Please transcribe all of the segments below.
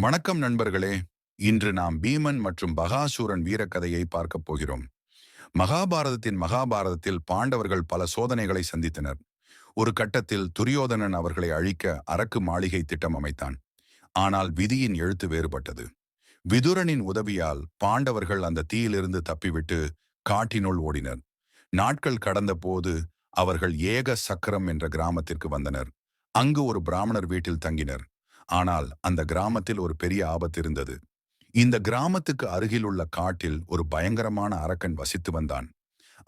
வணக்கம் நண்பர்களே. இன்று நாம் பீமன் மற்றும் பகாசூரன் வீரக்கதையை பார்க்கப் போகிறோம். மகாபாரதத்தின் மகாபாரதத்தில் பாண்டவர்கள் பல சோதனைகளை சந்தித்தனர். ஒரு கட்டத்தில் துரியோதனன் அவர்களை அழிக்க அரக்கு மாளிகை திட்டம் அமைத்தான். ஆனால் விதியின் எழுத்து வேறுபட்டது. விதுரனின் உதவியால் பாண்டவர்கள் அந்த தீயிலிருந்து தப்பிவிட்டு காட்டினுள் ஓடினர். நாட்கள் கடந்த போது அவர்கள் ஏக சக்கரம் என்ற கிராமத்திற்கு வந்தனர். அங்கு ஒரு பிராமணர் வீட்டில் தங்கினர். ஆனால் அந்த கிராமத்தில் ஒரு பெரிய ஆபத்து இருந்தது. இந்த கிராமத்துக்கு அருகிலுள்ள காட்டில் ஒரு பயங்கரமான அரக்கன் வசித்து வந்தான்.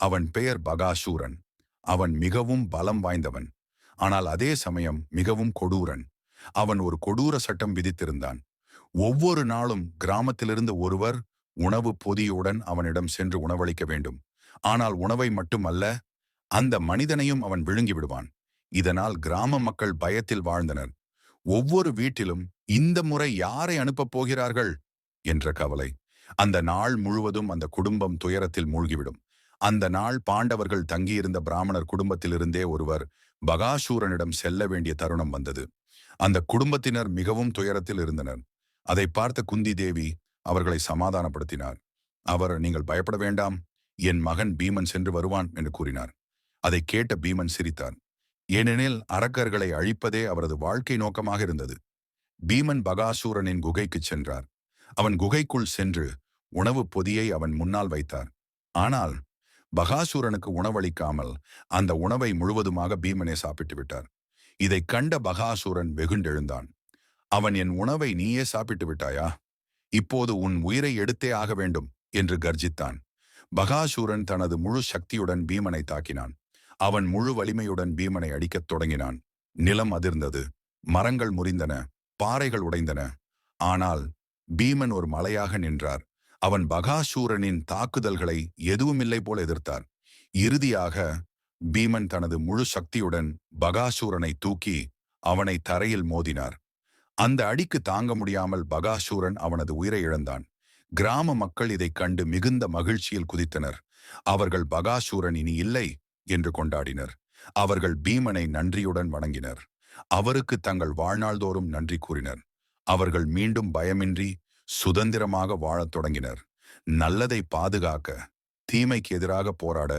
அவன் பெயர் பகாசூரன். அவன் மிகவும் பலம் வாய்ந்தவன். ஆனால் அதே சமயம் மிகவும் கொடூரன். அவன் ஒரு கொடூர சட்டம் விதித்திருந்தான். ஒவ்வொரு நாளும் கிராமத்திலிருந்து ஒருவர் உணவு பொதியுடன் அவனிடம் சென்று உணவளிக்க வேண்டும். ஆனால் உணவை மட்டுமல்ல அந்த மனிதனையும் அவன் விழுங்கி விடுவான் இதனால் கிராம மக்கள் பயத்தில் வாழ்ந்தனர். ஒவ்வொரு வீட்டிலும் இந்த முறை யாரை அனுப்பப் போகிறார்கள்? என்ற கவலை. அந்த நாள் முழுவதும் அந்த குடும்பம் துயரத்தில் மூழ்கிவிடும். அந்த நாள் பாண்டவர்கள் தங்கியிருந்த பிராமணர் குடும்பத்திலிருந்தே ஒருவர் பகாசூரனிடம் செல்ல வேண்டிய தருணம் வந்தது. அந்த குடும்பத்தினர் மிகவும் துயரத்தில் இருந்தனர். அதை பார்த்த குந்தி தேவி அவர்களை சமாதானப்படுத்தினார். அவர் நீங்கள் பயப்பட வேண்டாம். என் மகன் பீமன் சென்று வருவான் என்று கூறினார். அதை கேட்ட பீமன் சிரித்தார். ஏனெனில் அரக்கர்களை அழிப்பதே அவரது வாழ்க்கை நோக்கமாக இருந்தது. பீமன் பகாசூரனின் குகைக்குச் சென்றார். அவன் குகைக்குள் சென்று உணவுப் பொதியை அவன் முன்னால் வைத்தார். ஆனால் பகாசூரனுக்கு உணவளிக்காமல் அந்த உணவை முழுவதுமாக பீமனே சாப்பிட்டு விட்டார். இதைக் கண்ட பகாசூரன் வெகுண்டெழுந்தான். அவன் என் உணவை நீயே சாப்பிட்டு விட்டாயா? இப்போது உன் உயிரை எடுத்தே ஆக வேண்டும் என்று கர்ஜித்தான். பகாசூரன் தனது முழு சக்தியுடன் பீமனை தாக்கினான். அவன் முழு வலிமையுடன் பீமனை அடிக்கத் தொடங்கினான். நிலம் அதிர்ந்தது. மரங்கள் முறிந்தன. பாறைகள் உடைந்தன. ஆனால் பீமன் ஒரு மலையாக நின்றார். அவன் பகாசூரனின் தாக்குதல்களை எதுவுமில்லை போல எதிர்த்தார். இறுதியாக பீமன் தனது முழு சக்தியுடன் பகாசூரனை தூக்கி அவனை தரையில் மோதினார். அந்த அடிக்கு தாங்க முடியாமல் பகாசூரன் அவனது உயிரை இழந்தான். கிராம மக்கள் இதைக் கண்டு மிகுந்த மகிழ்ச்சியில் குதித்தனர். அவர்கள் பகாசூரன் இனி இல்லை. என்று கொண்டாடினர். அவர்கள் பீமனை நன்றியுடன் வணங்கினர். அவருக்கு தங்கள் வாழ்நாள்தோறும் நன்றி கூறினர். அவர்கள் மீண்டும் பயமின்றி சுதந்திரமாக வாழத் தொடங்கினர். நல்லதை பாதுகாக்க தீமைக்கு எதிராக போராட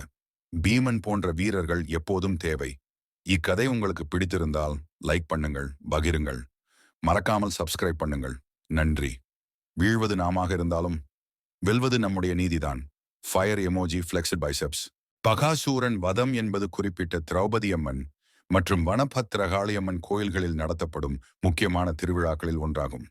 பீமன் போன்ற வீரர்கள் எப்போதும் தேவை. இக்கதை உங்களுக்கு பிடித்திருந்தால் லைக் பண்ணுங்கள் பகிருங்கள். மறக்காமல் சப்ஸ்கிரைப் பண்ணுங்கள். நன்றி. வீழ்வது நாமாக இருந்தாலும் வெல்வது நம்முடைய நீதிதான். Fire emoji flexed biceps Bakasuran வதம் என்பது குறிப்பிட்ட திரௌபதி அம்மன் மற்றும் வனபத்ரகாளியம்மன் கோயில்களில் நடத்தப்படும் முக்கியமான திருவிழாக்களில் ஒன்றாகும்.